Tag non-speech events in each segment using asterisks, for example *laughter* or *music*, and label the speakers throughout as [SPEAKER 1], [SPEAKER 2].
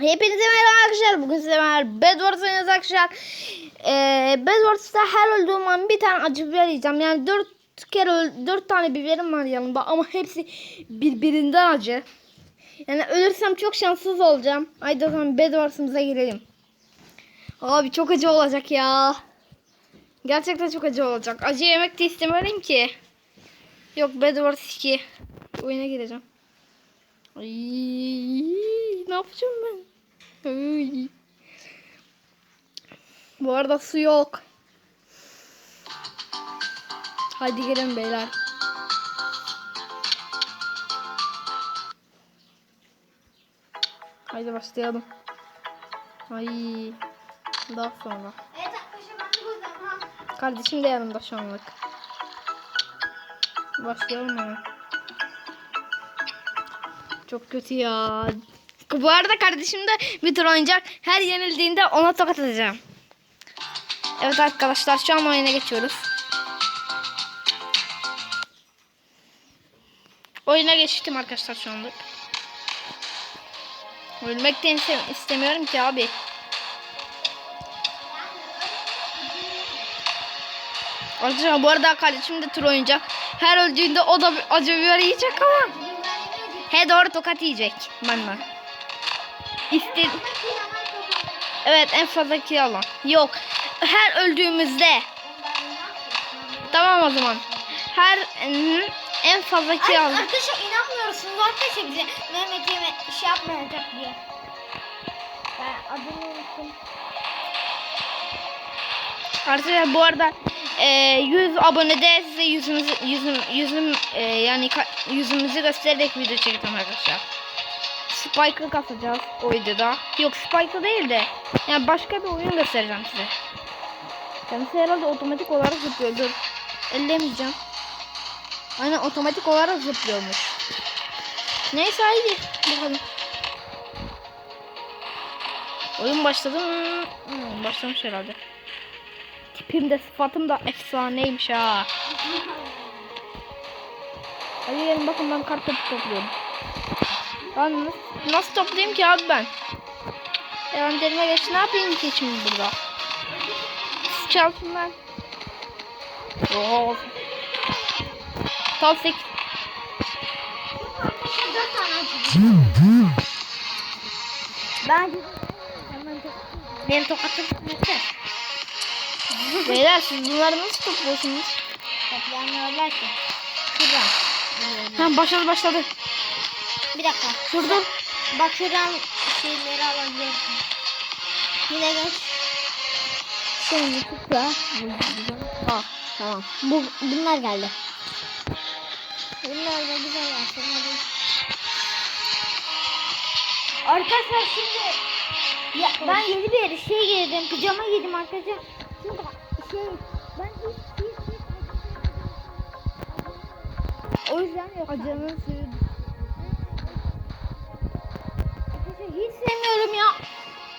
[SPEAKER 1] Hepinize merhaba arkadaşlar. Bugün size merhaba. Bedwars oynuyoruz arkadaşlar. Ee, Bedwars'ta her öldüğüm an bir tane acı biber yiyeceğim. Yani dört kere dört tane biberim var yanımda ama hepsi birbirinden acı. Yani ölürsem çok şanssız olacağım. Haydi o zaman Bedwars'ımıza girelim. Abi çok acı olacak ya. Gerçekten çok acı olacak. Acı yemek de istemiyorum ki. Yok Bedwars 2. Oyuna gireceğim. Ay, ne yapacağım ben? Ay. Bu arada su yok. Hadi gelin beyler. Haydi başlayalım. Ay. Daha sonra.
[SPEAKER 2] Evet arkadaşlar ben de buradayım ha.
[SPEAKER 1] Kardeşim de yanımda şu anlık. Başlayalım hemen. Çok kötü ya. Bu arada kardeşim de bir tur oynayacak. Her yenildiğinde ona tokat atacağım. Evet arkadaşlar şu an oyuna geçiyoruz. Oyuna geçtim arkadaşlar şu anlık. Ölmek de iste- istemiyorum ki abi. Arkadaşlar bu arada kardeşim de tur oynayacak. Her öldüğünde o da acı biber yiyecek ama. He doğru tokat yiyecek benden. İste evet en fazla kill alan. Yok. Her öldüğümüzde. Tamam o zaman. Her en- fazla kill alan.
[SPEAKER 2] arkadaşlar inanmıyorsunuz arkadaşlar bize Mehmet yeme şey yapmayacak diye. Ben adını unuttum.
[SPEAKER 1] Arkadaşlar bu arada e, 100 abonede size yüzümüzü yüzüm yüzüm e, yani yüzümüzü göstererek video çekeceğim arkadaşlar. Spike'ı kasacağız o videoda. Yok Spike'ı değil de yani başka bir oyun göstereceğim size. Kendisi herhalde otomatik olarak zıplıyor. Dur. Ellemeyeceğim. Aynen otomatik olarak zıplıyormuş. Neyse haydi bakalım. Oyun başladı mı? Hmm, başlamış herhalde. Tipim de sıfatım da efsaneymiş ha. Hadi gelin bakın ben kart topu topluyorum. Ben nasıl, nasıl toplayayım ki abi ben? Envanterime geç ne yapayım ki şimdi burada? Çalsınlar. Oo. Top 8.
[SPEAKER 2] Arkadaşlar dört tane acı. Ben benim tokatım yeter.
[SPEAKER 1] Beyler siz bunları nasıl topluyorsunuz?
[SPEAKER 2] Toplayanlar ki. Şuradan.
[SPEAKER 1] Ha başladı başladı.
[SPEAKER 2] Bir dakika.
[SPEAKER 1] Dur.
[SPEAKER 2] Bak şuradan şeyleri alabilirsin. Yine geç.
[SPEAKER 1] Şimdi tıkla.
[SPEAKER 2] Ah tamam. Bu, bunlar geldi. Bunlar da güzel aslında. Arkadaşlar şimdi ya ben yeni bir şey giydim. Pijama giydim arkadaşlar. Şey o yüzden yok.
[SPEAKER 1] Acının suyu.
[SPEAKER 2] Hiç sevmiyorum ya.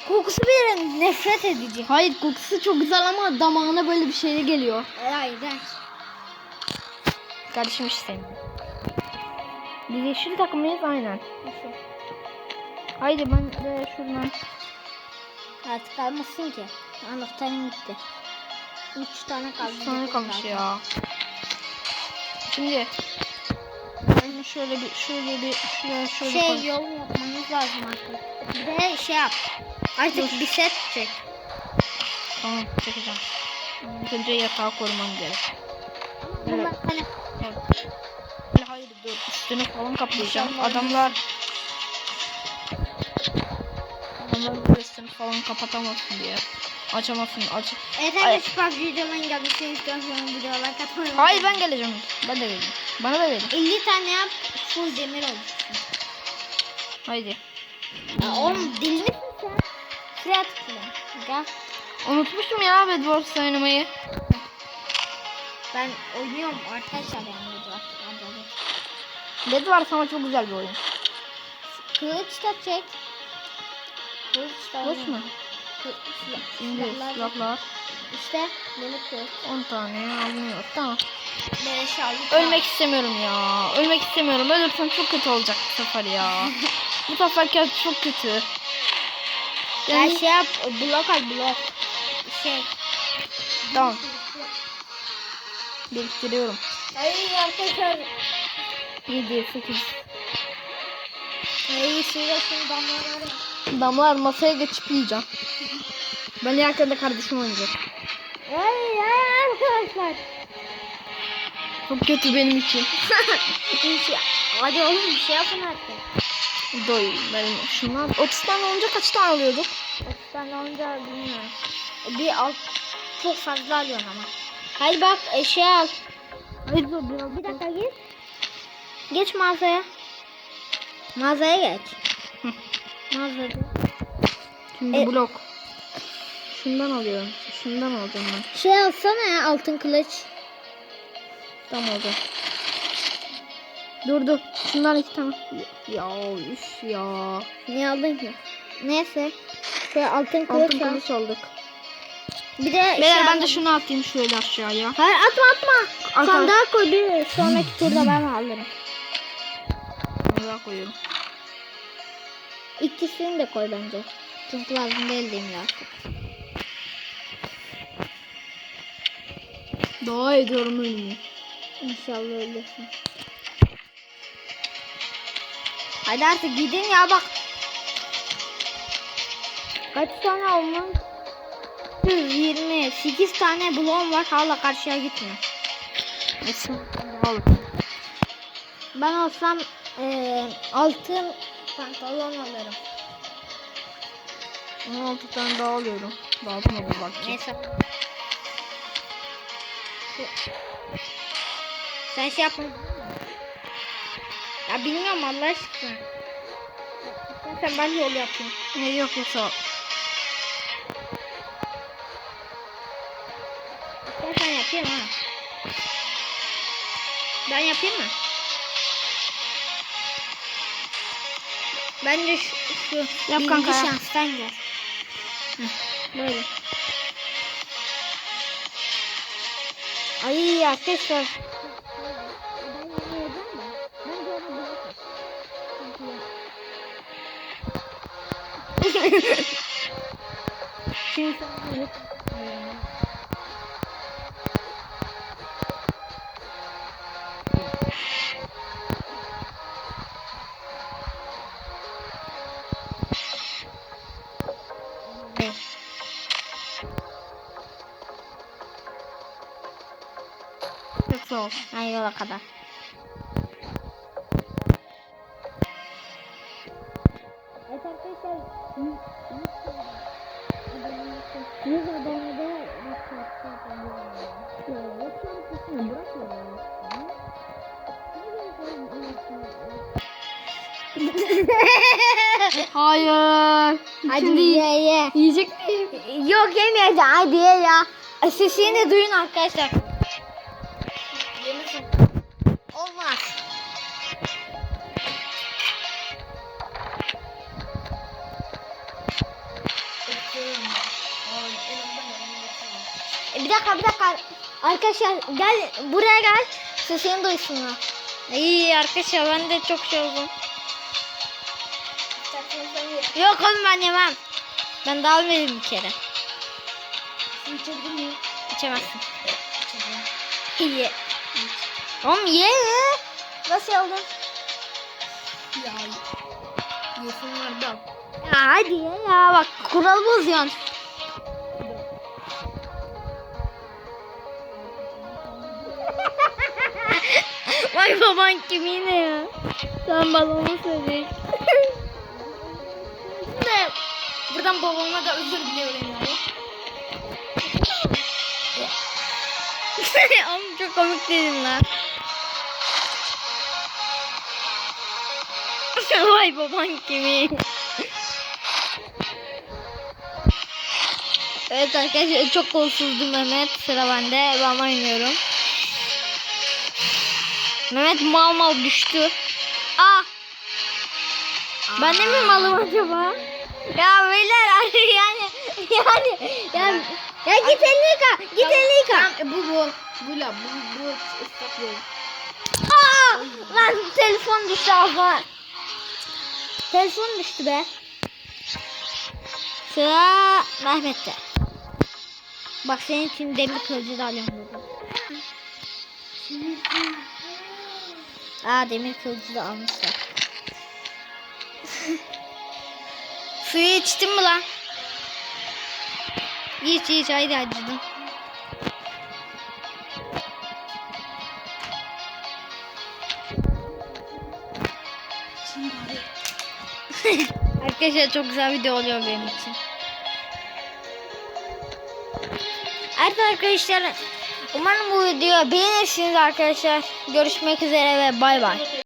[SPEAKER 2] Kokusu bir nefret edici.
[SPEAKER 1] Hayır kokusu çok güzel ama damağına böyle bir şeyle geliyor.
[SPEAKER 2] Hayır hayır.
[SPEAKER 1] Kardeşim hiç sevmiyor. Biz yeşil takımıyız aynen.
[SPEAKER 2] Nasıl?
[SPEAKER 1] Haydi ben de şuradan.
[SPEAKER 2] Artık kalmasın ki. Anahtarım gitti. Üç tane kaldı.
[SPEAKER 1] Bir tane kalmış ya. Şimdi ben şöyle bir şöyle bir şuraya şöyle
[SPEAKER 2] Şey
[SPEAKER 1] koy.
[SPEAKER 2] yol yapmanız lazım artık. Bir de şey yap. Artık bir set çek.
[SPEAKER 1] Tamam çekeceğim. İlk önce yatağı korumam gerek. Evet.
[SPEAKER 2] hani
[SPEAKER 1] Evet. Hayır dur üstünü falan kaplayacağım. Adamlar Adamlar üstünü falan kapatamazsın diye. Açamazsın aç.
[SPEAKER 2] Evet
[SPEAKER 1] Ay.
[SPEAKER 2] arkadaşlar PUBG videoların gelmesini istiyorsanız videolar katmayı
[SPEAKER 1] Hayır ben geleceğim. Ben de geleceğim. Bana da verin.
[SPEAKER 2] 50 tane yap full demir olur.
[SPEAKER 1] Haydi.
[SPEAKER 2] Ya oğlum deli misin sen? Şuraya tıkla. Gel.
[SPEAKER 1] Unutmuşum ya Bedwars oynamayı.
[SPEAKER 2] Ben oynuyorum arkadaşlar yani videolar.
[SPEAKER 1] Bedwars ama çok güzel bir oyun.
[SPEAKER 2] Kılıç da çek.
[SPEAKER 1] Mı?
[SPEAKER 2] Kılıç,
[SPEAKER 1] Şimdi
[SPEAKER 2] silahlar-. İşte böyle kılıç.
[SPEAKER 1] 10 tane alınıyor. Tamam.
[SPEAKER 2] Böyle şarjı.
[SPEAKER 1] Ölmek istemiyorum ya. Ölmek istemiyorum. Ölürsem çok kötü olacak bu sefer ya. bu sefer çok kötü.
[SPEAKER 2] Ya şey yap blok al blok. Şey.
[SPEAKER 1] Tamam. Biriktiriyorum.
[SPEAKER 2] Ay arkadaşlar.
[SPEAKER 1] 7, 8.
[SPEAKER 2] Ay şurasını damlaları.
[SPEAKER 1] Damlar masaya geçip yiyeceğim. Ben yerken de kardeşim oynayacak.
[SPEAKER 2] Ay ay arkadaşlar.
[SPEAKER 1] Çok kötü benim için. *laughs*
[SPEAKER 2] Hadi oğlum bir şey yapın artık.
[SPEAKER 1] Doy benim şunlar. 30 tane olunca kaç tane alıyorduk?
[SPEAKER 2] 30 tane olunca bilmiyorum. Bir alt çok fazla alıyorsun ama. Hayır bak e, şey al.
[SPEAKER 1] Hayır dur.
[SPEAKER 2] Bir dakika gir. Geç mağazaya. Mağazaya geç. Mağazada.
[SPEAKER 1] Şimdi
[SPEAKER 2] E-
[SPEAKER 1] blok. Şundan alıyorum. Şundan alacağım ben.
[SPEAKER 2] Şey alsana ya altın kılıç.
[SPEAKER 1] Tamam oldu. Dur dur. Şundan iki tane. Ya üf ya.
[SPEAKER 2] Niye aldın ki? Neyse. Şöyle altın kılıç
[SPEAKER 1] Altın
[SPEAKER 2] al.
[SPEAKER 1] kılıç aldık.
[SPEAKER 2] Bir de şey
[SPEAKER 1] Beyler ben
[SPEAKER 2] al-
[SPEAKER 1] de şunu atayım şöyle aşağıya.
[SPEAKER 2] Hayır atma atma.
[SPEAKER 1] Arka-
[SPEAKER 2] Sandığa koy bir sonraki turda ben alırım.
[SPEAKER 1] Buraya koyuyorum.
[SPEAKER 2] İkisini de koy bence. Çünkü lazım değil diyeyim ya artık.
[SPEAKER 1] Dua ediyorum ölümü.
[SPEAKER 2] İnşallah ölürsün. Hadi artık gidin ya bak. Kaç tane olmuş? 128 tane bloğum var hala karşıya gitmiyor.
[SPEAKER 1] Neyse.
[SPEAKER 2] Ben olsam eee, altın pantolon alırım.
[SPEAKER 1] 16 tane daha alıyorum. Lazım olur bak.
[SPEAKER 2] Neyse. Sen şey yapma. Ya bilmiyorum Allah aşkına. Sen ben yol yapayım.
[SPEAKER 1] Ne yok yoksa.
[SPEAKER 2] Ben sen yapayım ha. Ben yapayım mı? Bence şu, şu
[SPEAKER 1] Yap
[SPEAKER 2] birinci
[SPEAKER 1] kanka,
[SPEAKER 2] şanstan gel. Böyle. Ay arkadaşlar. Şimdi *laughs* *laughs*
[SPEAKER 1] Çok sağ ol.
[SPEAKER 2] Ha yola kadar. Evet arkadaşlar. Yüz abonede *laughs*
[SPEAKER 1] Hayır.
[SPEAKER 2] Hadi
[SPEAKER 1] Şimdi
[SPEAKER 2] ye ye.
[SPEAKER 1] yiyecek miyim?
[SPEAKER 2] Yok yemeyeceğim. Hadi ye ya. Sesini duyun arkadaşlar. Olmaz. E, Bir dakika bir dakika. Arkadaşlar gel buraya gel. Sesini duysunlar. İyi arkadaşlar ben de çok şey oldum. Yok oğlum ben yemem. Ben daha almadım bir kere. İçemezsin. İyi. Oğlum ye. Nasıl oldun?
[SPEAKER 1] Ya. Yesinler bak.
[SPEAKER 2] Ya hadi ye ya bak kural bozuyorsun. *laughs* Vay baban kim yine ya? Sen balonu söyle.
[SPEAKER 1] Ne? Buradan babama da özür diliyorum ya. *laughs*
[SPEAKER 2] Oğlum çok komik dedin lan. Vay baban kimi. evet arkadaşlar çok kolsuzdu Mehmet. Sıra bende. Ben oynuyorum. Mehmet mal mal düştü. Ah! Ben de mi malım acaba? Ya beyler yani *laughs* yani yani yani ya git elini yıka. Git elini yıka.
[SPEAKER 1] E, bu bu. Bu la bu bu.
[SPEAKER 2] Aa! Lan telefon düştü ağzıma. Telefon düştü be. Sıra Mehmet'te. Bak senin için demir kılıcı da alıyorum burada. Aa demir kılıcı da almışlar. *laughs*
[SPEAKER 1] Suyu içtin mi lan? İç iç haydi acıdım. *laughs* Arkadaşlar çok güzel video oluyor benim için.
[SPEAKER 2] Evet arkadaşlar. Umarım bu videoyu beğenirsiniz arkadaşlar. Görüşmek üzere ve bay bay.